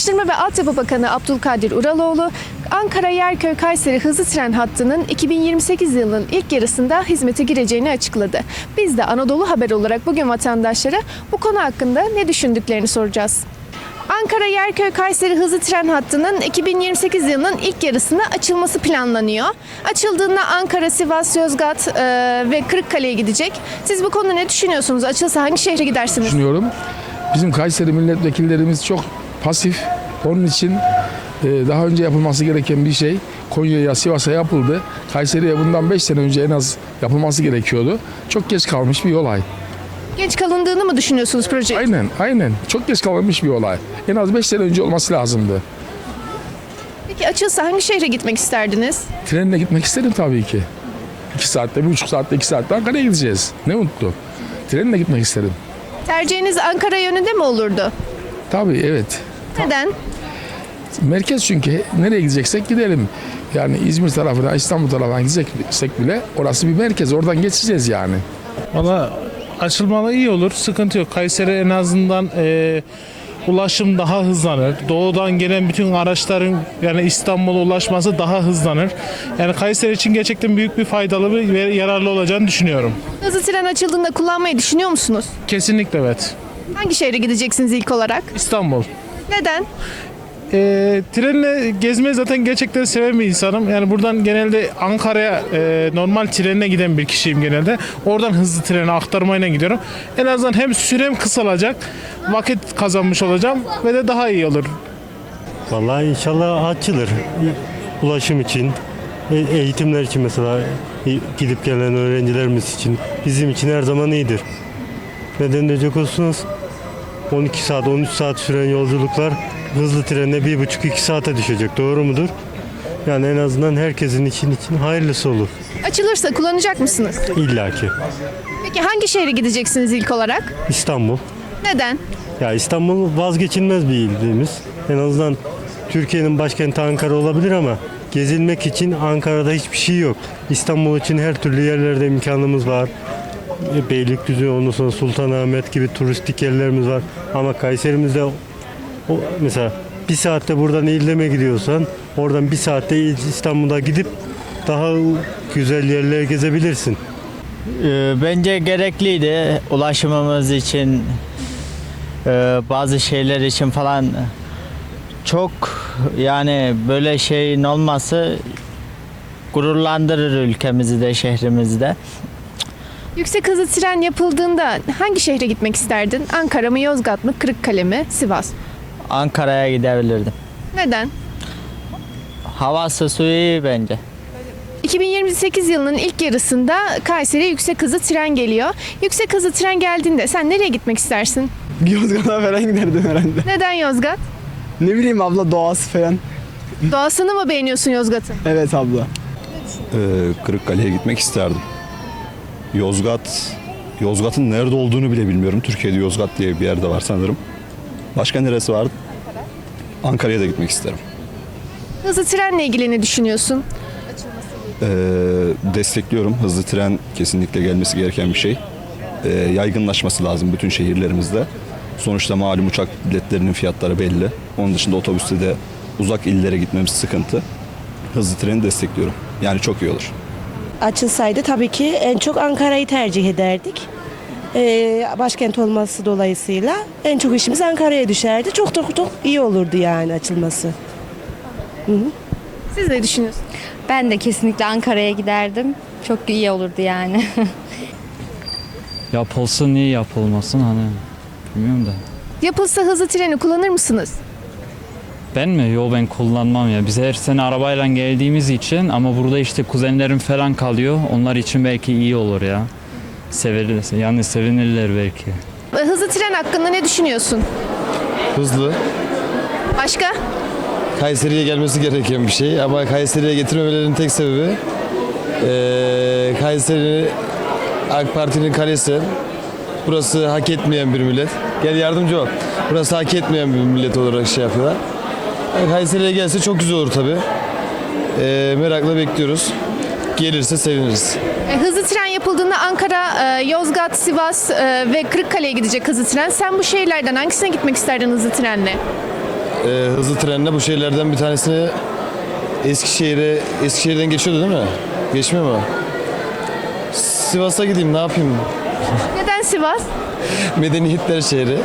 Ulaştırma ve Altyapı Bakanı Abdülkadir Uraloğlu, Ankara Yerköy Kayseri hızlı tren hattının 2028 yılının ilk yarısında hizmete gireceğini açıkladı. Biz de Anadolu Haber olarak bugün vatandaşlara bu konu hakkında ne düşündüklerini soracağız. Ankara Yerköy Kayseri hızlı tren hattının 2028 yılının ilk yarısında açılması planlanıyor. Açıldığında Ankara, Sivas, Yozgat e, ve Kırıkkale'ye gidecek. Siz bu konuda ne düşünüyorsunuz? Açılsa hangi şehre gidersiniz? düşünüyorum. Bizim Kayseri milletvekillerimiz çok pasif. Onun için e, daha önce yapılması gereken bir şey Konya'ya, Sivas'a yapıldı. Kayseri'ye bundan 5 sene önce en az yapılması gerekiyordu. Çok geç kalmış bir olay. Geç kalındığını mı düşünüyorsunuz proje? Aynen, aynen. Çok geç kalmış bir olay. En az 5 sene önce olması lazımdı. Peki açılsa hangi şehre gitmek isterdiniz? Trenle gitmek isterim tabii ki. 2 saatte, 1,5 saatte, 2 saatte Ankara'ya gideceğiz. Ne mutlu. Trenle gitmek isterim. Tercihiniz Ankara yönünde mi olurdu? Tabii evet. Neden? Merkez çünkü nereye gideceksek gidelim. Yani İzmir tarafına, İstanbul tarafına gideceksek bile orası bir merkez. Oradan geçeceğiz yani. Valla açılmalı iyi olur. Sıkıntı yok. Kayseri en azından e, ulaşım daha hızlanır. Doğudan gelen bütün araçların yani İstanbul'a ulaşması daha hızlanır. Yani Kayseri için gerçekten büyük bir faydalı ve yararlı olacağını düşünüyorum. Hızlı tren açıldığında kullanmayı düşünüyor musunuz? Kesinlikle evet. Hangi şehre gideceksiniz ilk olarak? İstanbul. Neden? E, trenle gezmeyi zaten gerçekten seven bir insanım. Yani buradan genelde Ankara'ya e, normal trenle giden bir kişiyim genelde. Oradan hızlı trene aktarmayla gidiyorum. En azından hem sürem kısalacak, vakit kazanmış olacağım ve de daha iyi olur. Vallahi inşallah açılır. Ulaşım için, e- eğitimler için mesela e, gidip gelen öğrencilerimiz için bizim için her zaman iyidir. Neden diyecek olursunuz? 12 saat, 13 saat süren yolculuklar hızlı trenle 1,5-2 saate düşecek. Doğru mudur? Yani en azından herkesin için için hayırlısı olur. Açılırsa kullanacak mısınız? İlla ki. Peki hangi şehre gideceksiniz ilk olarak? İstanbul. Neden? Ya İstanbul vazgeçilmez bir ilimiz. En azından Türkiye'nin başkenti Ankara olabilir ama gezilmek için Ankara'da hiçbir şey yok. İstanbul için her türlü yerlerde imkanımız var. Beylikdüzü, ondan sonra Sultanahmet gibi turistik yerlerimiz var. Ama Kayserimizde o, mesela bir saatte buradan İldem'e gidiyorsan oradan bir saatte İstanbul'a gidip daha güzel yerler gezebilirsin. Ee, Bence gerekliydi ulaşımımız için e, bazı şeyler için falan çok yani böyle şeyin olması gururlandırır ülkemizi de şehrimizi de. Yüksek hızlı tren yapıldığında hangi şehre gitmek isterdin? Ankara mı, Yozgat mı, Kırıkkale mi, Sivas? Ankara'ya gidebilirdim. Neden? Havası suyu iyi bence. 2028 yılının ilk yarısında Kayseri'ye yüksek hızlı tren geliyor. Yüksek hızlı tren geldiğinde sen nereye gitmek istersin? Yozgat'a falan giderdim herhalde. Neden Yozgat? Ne bileyim abla doğası falan. Doğasını mı beğeniyorsun Yozgat'ın? Evet abla. Ee, Kırıkkale'ye gitmek isterdim. Yozgat, Yozgat'ın nerede olduğunu bile bilmiyorum. Türkiye'de Yozgat diye bir yerde var sanırım. Başka neresi vardı? Ankara'ya da gitmek isterim. Hızlı trenle ilgili ne düşünüyorsun? Ee, destekliyorum. Hızlı tren kesinlikle gelmesi gereken bir şey. Ee, yaygınlaşması lazım bütün şehirlerimizde. Sonuçta malum uçak biletlerinin fiyatları belli. Onun dışında otobüste de uzak illere gitmemiz sıkıntı. Hızlı treni destekliyorum. Yani çok iyi olur. Açılsaydı tabii ki en çok Ankara'yı tercih ederdik. Ee, başkent olması dolayısıyla en çok işimiz Ankara'ya düşerdi. Çok çok çok iyi olurdu yani açılması. Siz ne düşünüyorsunuz? Ben de kesinlikle Ankara'ya giderdim. Çok iyi olurdu yani. Yapılsın niye yapılmasın hani bilmiyorum da. Yapılsa hızlı treni kullanır mısınız? Ben mi? Yo ben kullanmam ya. Biz her sene arabayla geldiğimiz için ama burada işte kuzenlerim falan kalıyor. Onlar için belki iyi olur ya. Severler, yani sevinirler belki. Hızlı tren hakkında ne düşünüyorsun? Hızlı. Başka? Kayseri'ye gelmesi gereken bir şey ama Kayseri'ye getirmemelerinin tek sebebi eee Kayseri AK Parti'nin kalesi. Burası hak etmeyen bir millet. Gel yardımcı ol. Burası hak etmeyen bir millet olarak şey yapıyorlar. Kayseri'ye gelse çok güzel olur tabii. Eee merakla bekliyoruz. Gelirse seviniriz. E, Hızlı tren yapıldığında Ankara, e, Yozgat, Sivas e, ve Kırıkkale'ye gidecek hızlı tren. Sen bu şehirlerden hangisine gitmek isterdin hızlı trenle? e, hızlı trenle bu şehirlerden bir tanesini Eskişehir'e Eskişehir'den geçiyordu değil mi? Geçmiyor mu? Sivas'a gideyim ne yapayım? Neden Sivas? Medeniyetler şehri.